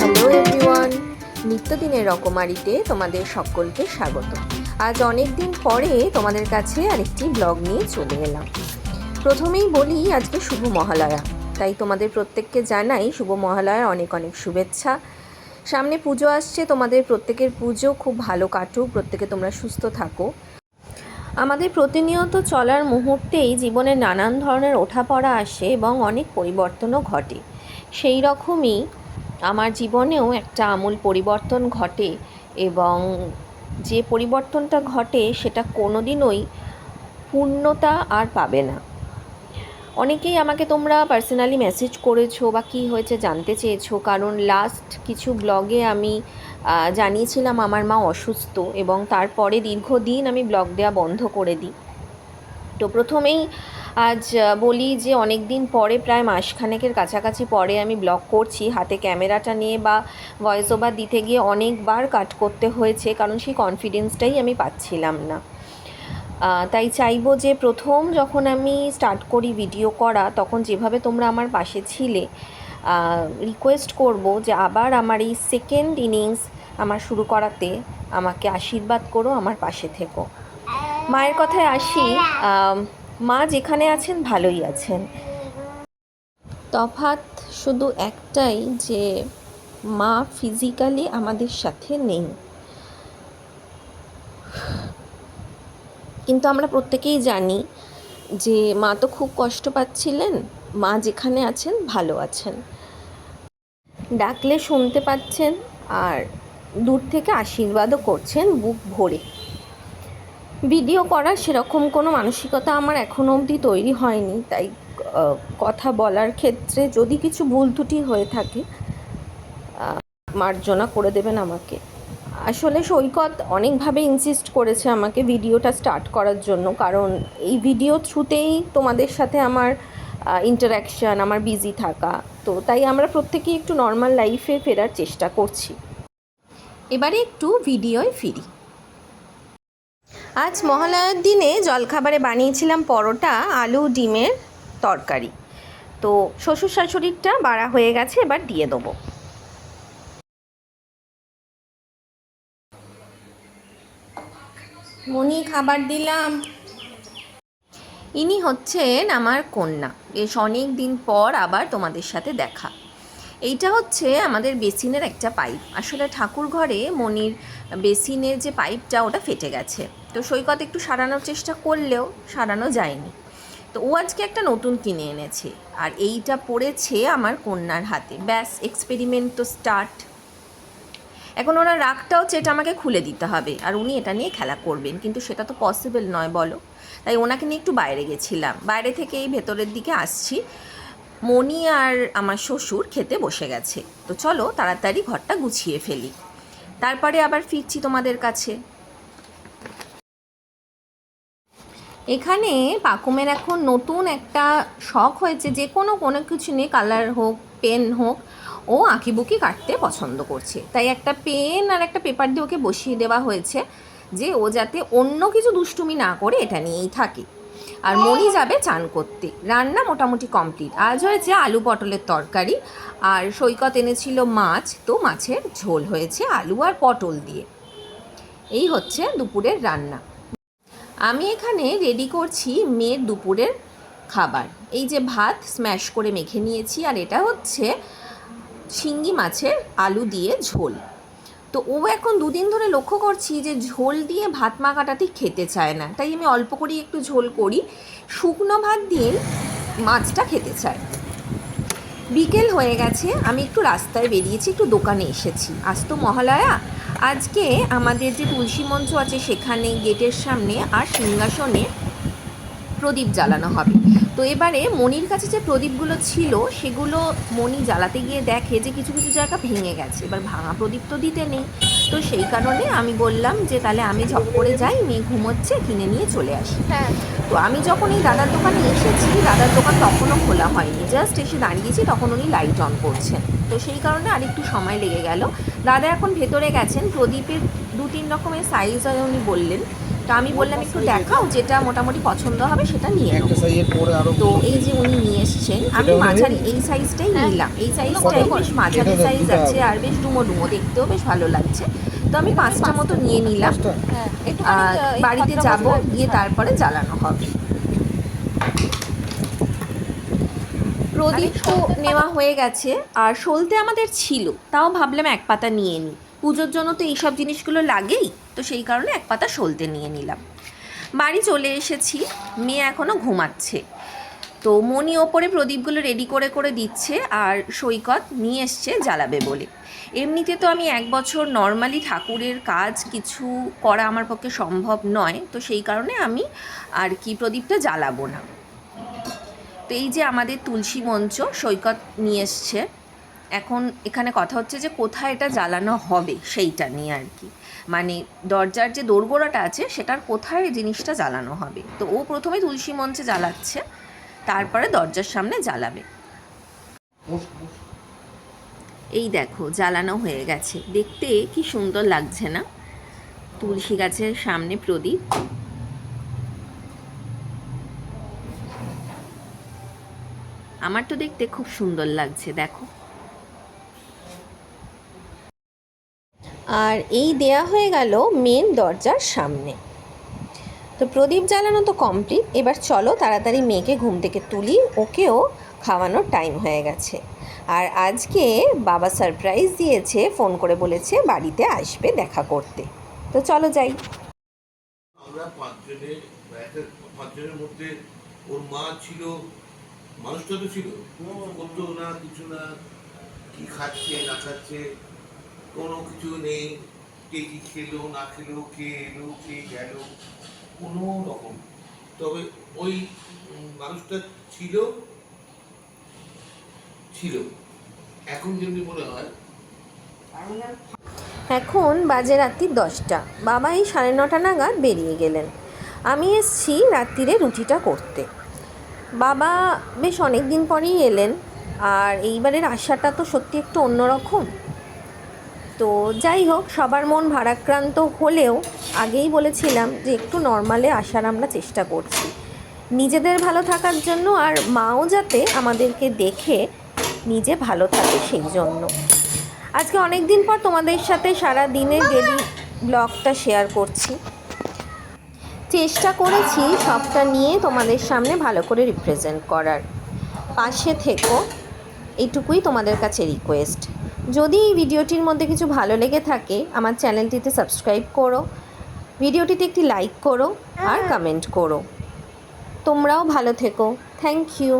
Hello everyone নিত্যদিনের রকমারিতে তোমাদের সকলকে স্বাগত। আজ অনেক দিন পরে তোমাদের কাছে আরেকটি ব্লগ নিয়ে চলে এলাম। প্রথমেই বলি, আজকে শুভ মহালয়া। তাই তোমাদের প্রত্যেককে জানাই শুভ মহালয়ার অনেক অনেক শুভেচ্ছা। সামনে পুজো আসছে, তোমাদের প্রত্যেকের পুজো খুব ভালো কাটুক, প্রত্যেকে তোমরা সুস্থ থাকো। আমাদের প্রতিনিয়ত চলার মুহূর্তেই জীবনে নানান ধরনের ওঠাপড়া আসে এবং অনেক পরিবর্তনও ঘটে। সেই রকমই আমার জীবনেও একটা আমূল পরিবর্তন ঘটে এবং যে পরিবর্তনটা ঘটে সেটা কোনোদিনই পূর্ণতা আর পাবে না। অনেকেই আমাকে তোমরা পার্সোনালি মেসেজ করেছ বা কী হয়েছে জানতে চেয়েছো। কারণ লাস্ট কিছু ব্লগে আমি জানিয়েছিলাম আমার মা অসুস্থ এবং তারপরে দীর্ঘদিন আমি ব্লগ দেওয়া বন্ধ করে দিই। তো প্রথমেই আজ বলি যে অনেক দিন পরে, প্রায় মাসখানেকের কাছাকাছি পরে আমি ব্লগ করছি। হাতে ক্যামেরাটা নিয়ে বা ভয়েস ওভার দিতে গিয়ে অনেকবার কাট করতে হয়েছে, কারণ সেই কনফিডেন্সটাই আমি পাচ্ছিলাম না। তাই চাইব যে প্রথম যখন আমি স্টার্ট করি ভিডিও করা, তখন যেভাবে তোমরা আমার পাশে ছিলে রিকোয়েস্ট করব যে আবার আমার এই সেকেন্ড ইনিংস আমার শুরু করাতে আমাকে আশীর্বাদ করো, আমার পাশে থেকো। মায়ের কথায় আসি মা যেখানে আছেন ভালোই আছেন। তফাৎ শুধু একটাই যে মা ফিজিক্যালি আমাদের সাথে নেই। কিন্তু আমরা প্রত্যেকেই জানি যে মা তো খুব কষ্ট পাচ্ছিলেন, মা যেখানে আছেন ভালো আছেন। ডাকলে শুনতে পাচ্ছেন আর দূর থেকে আশীর্বাদও করছেন বুক ভরে। ভিডিও করার সেরকম কোনো মানসিকতা আমার এখনও অবধি তৈরি হয়নি, তাই কথা বলার ক্ষেত্রে যদি কিছু ভুল ত্রুটি হয়ে থাকে মার্জনা করে দেবেন আমাকে। আসলে সৈকত অনেকভাবে ইনসিস্ট করেছে আমাকে ভিডিওটা স্টার্ট করার জন্য। কারণ এই ভিডিও থ্রুতেই তোমাদের সাথে আমার ইন্টারাকশান আমার বিজি থাকা। তো তাই আমরা প্রত্যেকেই একটু নর্মাল লাইফে ফেরার চেষ্টা করছি। এবারে একটু ভিডিওয় ফিরি। আজ মহালয়ার দিনে জলখাবারে বানিয়েছিলাম পরোটা, আলু, ডিমের তরকারি। তো শ্বশুর শাশুড়িরটা বাড়া হয়ে গেছে, এবার দিয়ে দেবো। মনি খাবার দিলাম। ইনি হচ্ছেন আমার কন্যা। বেশ অনেক দিন পর আবার তোমাদের সাথে দেখা। এইটা হচ্ছে আমাদের বেসিনের একটা পাইপ। আসলে ঠাকুর ঘরে মনির বেসিনের যে পাইপটা, ওটা ফেটে গেছে। তো সৈকত একটু সারানোর চেষ্টা করলেও সারানো যায়নি। তো ও আজকে একটা নতুন কিনে এনেছে। আর এইটা পড়েছে আমার কন্যার হাতে। ব্যাস এক্সপেরিমেন্ট তো স্টার্ট এখন ওনার রাগটাও চেটা আমাকে খুলে দিতে হবে। আর উনি এটা নিয়ে খেলা করবেন। কিন্তু সেটা তো পসিবল নয়, বলো। তাই ওনাকে নিয়ে একটু বাইরে গেছিলাম। বাইরে থেকে এই ভেতরের দিকে আসছি। মণি আর আমার শ্বশুর খেতে বসে গেছে। তো চলো তাড়াতাড়ি ঘরটা গুছিয়ে ফেলি। তারপরে আবার ফিরছি তোমাদের কাছে। এখানে পাকুমের এখন নতুন একটা শখ হয়েছে। যে কোনো কোনো কিছু নিয়ে কালার হোক পেন হোক ও আঁকিবুকি কাটতে পছন্দ করছে। তাই একটা পেন আর একটা পেপার দিয়ে ওকে বসিয়ে দেওয়া হয়েছে যে ও যাতে অন্য কিছু দুষ্টুমি না করে এটা নিয়েই থাকে। আর মনি যাবে চান করতে। রান্না মোটামুটি কমপ্লিট। আজ হয়েছে আলু পটলের তরকারি আর সৈকত এনেছিল মাছ, তো মাছের ঝোল হয়েছে আলু আর পটল দিয়ে। এই হচ্ছে দুপুরের রান্না। আমি এখানে রেডি করছি মেয়ের দুপুরের খাবার। এই যে ভাত স্ম্যাশ করে মেখে নিয়েছি আর এটা হচ্ছে শিঙ্গি মাছের আলু দিয়ে ঝোল। তো ও এখন দুদিন ধরে লক্ষ্য করছি যে ঝোল দিয়ে ভাত মাখাটা ঠিক খেতে চায় না। তাই আমি অল্প করেই একটু ঝোল করি। শুকনো ভাত দিয়ে মাছটা খেতে চায়। বিকেল হয়ে গেছে, আমি একটু রাস্তায় বেরিয়েছি, একটু দোকানে এসেছি। আজ তো মহালয়া, আজকে আমাদের যে তুলসী মঞ্চ আছে সেখানে গেটের সামনে আর সিংহাসনে প্রদীপ জ্বালানো হবে। তো এবারে মনির কাছে যে প্রদীপগুলো ছিল সেগুলো মনি জ্বালাতে গিয়ে দেখে যে কিছু কিছু জায়গা ভেঙে গেছে। এবার ভাঙা প্রদীপ তো দিতে নেই। তো সেই কারণে আমি বললাম যে তাহলে আমি ঝপ করে যাই মেয়ে ঘুমোচ্ছে কিনে নিয়ে চলে আসি। হ্যাঁ। তো আমি যখন এই দাদার দোকানে এসেছি দাদার দোকান তখনও খোলা হয়নি। জাস্ট এসে দাঁড়িয়েছি তখন উনি লাইট অন করছেন। তো সেই কারণে আরেকটু সময় লেগে গেল। দাদা এখন ভেতরে গেছেন। প্রদীপের দু তিন রকমের সাইজ হয় উনি বললেন। তো আমি বললাম একটু দেখাও যেটা মোটামুটি পছন্দ হবে সেটা নিয়ে তো এই যে উনি নিয়ে এসছেন আমি মাঝারি এই সাইজটাই নিলাম। এই সাইজটাই বেশ মাঝারি সাইজ আছে আর বেশ ডুমো ডুমো দেখতেও বেশ ভালো লাগছে। তো আমি পাঁচটা মতো নিয়ে নিলাম? হ্যাঁ বাড়িতে যাব গিয়ে তারপরে জ্বালানো হবে। প্রদীপ তো নেওয়া হয়ে গেছে আর সলতে আমাদের ছিল তাও ভাবলাম এক পাতা নিয়ে নিই পুজোর জন্য তো এইসব জিনিসগুলো লাগেই। তো সেই কারণে এক পাতা সলতে নিয়ে নিলাম। বাড়ি চলে এসেছি, মেয়ে এখনও ঘুমাচ্ছে। তো মনি ওপরে প্রদীপগুলো রেডি করে করে দিচ্ছে আর সৈকত নিয়ে এসছে জ্বালাবে বলে। এমনিতে তো আমি এক বছর নর্মালি ঠাকুরের কাজ কিছু করা আমার পক্ষে সম্ভব নয়, তো সেই কারণে আমি আর কি প্রদীপটা জ্বালাবো না। তো এই যে আমাদের তুলসী মঞ্চ সৈকত নিয়ে এসছে। এখন এখানে কথা হচ্ছে যে কোথায় এটা জ্বালানো হবে সেইটা নিয়ে আর কি। মানে দরজার যে দোরগোড়াটা আছে সেটার কোথায় জিনিসটা জ্বালানো হবে? তো ও প্রথমে তুলসী মঞ্চে জ্বালাচ্ছে, তারপরে দরজার সামনে জ্বালাবে। এই দেখো, জ্বালানো হয়ে গেছে। দেখতে কি সুন্দর লাগছে না? তুলসী গাছের সামনে প্রদীপ। আমার তো দেখতে খুব সুন্দর লাগছে, দেখো। আর এই দেয়া হয়ে গেল মেন দরজার সামনে। তো প্রদীপ জ্বালানো তো কমপ্লিট এবার চলো তাড়াতাড়ি মেয়েকে ঘুম থেকে তুলি ওকেও খাওয়ানোর টাইম হয়ে গেছে। আর আজকে বাবা সারপ্রাইজ দিয়েছে ফোন করে বলেছে বাড়িতে আসবে দেখা করতে। তো চলো যাই। আমরা পাঁচজনে পাঁচজনের মধ্যে ওর মা ছিল মানুষটা তো ছিল। করতো না কিছু না কি খাচ্ছে না খাচ্ছে কোনো কিছু নেই। কে কি খেলো, না খেলো, কে এলো, কে গেল, কোনো রকম তবে ওই মানুষটা ছিল ছিল। এখন যেমনি মনে হয়। এখন বাজে রাত্রি দশটা। বাবা এই সাড়ে নটা নাগাদ বেরিয়ে গেলেন। আমি এসছি রাত্রিরে রুটিটা করতে। বাবা বেশ অনেক দিন পরেই এলেন। আর এইবারের আশাটা তো সত্যি একটু অন্যরকম। তো যাই হোক, সবার মন ভারাক্রান্ত হলেও আগেই বলেছিলাম যে একটু নর্মালে আসার আমরা চেষ্টা করছি। নিজেদের ভালো থাকার জন্য আর মাও যাতে আমাদেরকে দেখে নিজে ভালো থাকে সেই জন্য। আজকে অনেক দিন পর তোমাদের সাথে সারা দিনের ডেলি ব্লগটা শেয়ার করছি। চেষ্টা করেছি সবটা নিয়ে তোমাদের সামনে ভালো করে রিপ্রেজেন্ট করার। পাশে থেকো। এইটুকুই তোমাদের কাছে রিকোয়েস্ট যদি এই ভিডিওটির মধ্যে কিছু ভালো লেগে থাকে আমার চ্যানেলটিতে সাবস্ক্রাইব করো ভিডিওটিতে একটি লাইক করো আর কমেন্ট করো। তোমরাও ভালো থেকো। Thank you